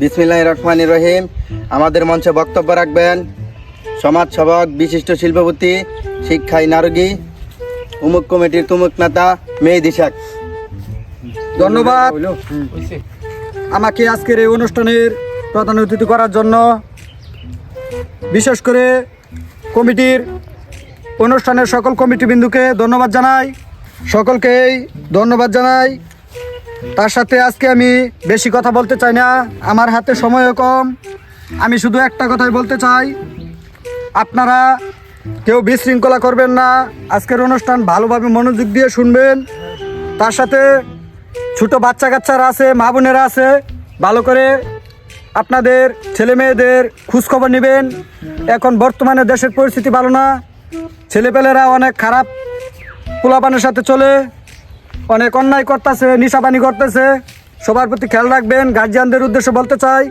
বিসমিল্লাহ রহমান রহিম। আমাদের মঞ্চে বক্তব্য রাখবেন সমাজ সেবক, বিশিষ্ট শিল্পপতি শিক্ষাই নারগী, উমুক কমিটির তুমুক নেতা মেহেদি শেখ। ধন্যবাদ। আমাকে আজকের এই অনুষ্ঠানের প্রধান অতিথি করার জন্য বিশেষ করে কমিটির অনুষ্ঠানের সকল কমিটি বিন্দুকে ধন্যবাদ জানাই। সকলকেই ধন্যবাদ জানাই। তার সাথে আজকে আমি বেশি কথা বলতে চাই না। আমার হাতে সময়ও কম। আমি শুধু একটা কথাই বলতে চাই। আপনারা কেউ বিশৃঙ্খলা করবেন না। আজকের অনুষ্ঠান ভালোভাবে মনোযোগ দিয়ে শুনবেন। তার সাথে ছোট বাচ্চা কাচ্চারা আছে, মা বোনেরা আছে, ভালো করে আপনাদের ছেলে মেয়েদের খোঁজখবর নেবেন। এখন বর্তমানে দেশের পরিস্থিতি ভালো না। ছেলেপেলেরা অনেক খারাপ পোলাপানের সাথে চলে। অনেক অন্যায় করতেছে নিশাপানি করতেছে। সবার প্রতি খেয়াল রাখবেন গার্জিয়ানদের উদ্দেশ্যে বলতে চাই,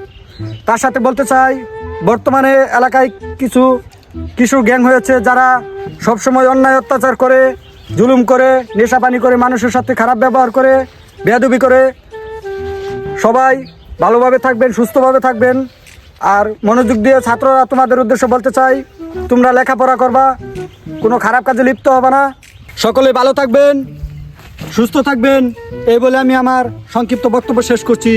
তার সাথে বলতে চাই, বর্তমানে এলাকায় কিছু কিছু গ্যাং হয়েছে যারা সবসময় অন্যায় অত্যাচার করে, জুলুম করে, নেশাপানি করে, মানুষের সাথে খারাপ ব্যবহার করে, বেয়াদবি করে। সবাই ভালোভাবে থাকবেন, সুস্থভাবে থাকবেন। আর মনোযোগ দিয়ে ছাত্ররা তোমাদের উদ্দেশ্যে বলতে চাই, তোমরা লেখাপড়া করবা, কোনো খারাপ কাজে লিপ্ত হবে না। সকলে ভালো থাকবেন। সুস্থ থাকবেন। এই বলে আমি আমার সংক্ষিপ্ত বক্তব্য শেষ করছি।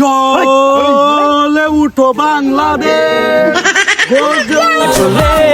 জলে উঠো বাংলাদেশ।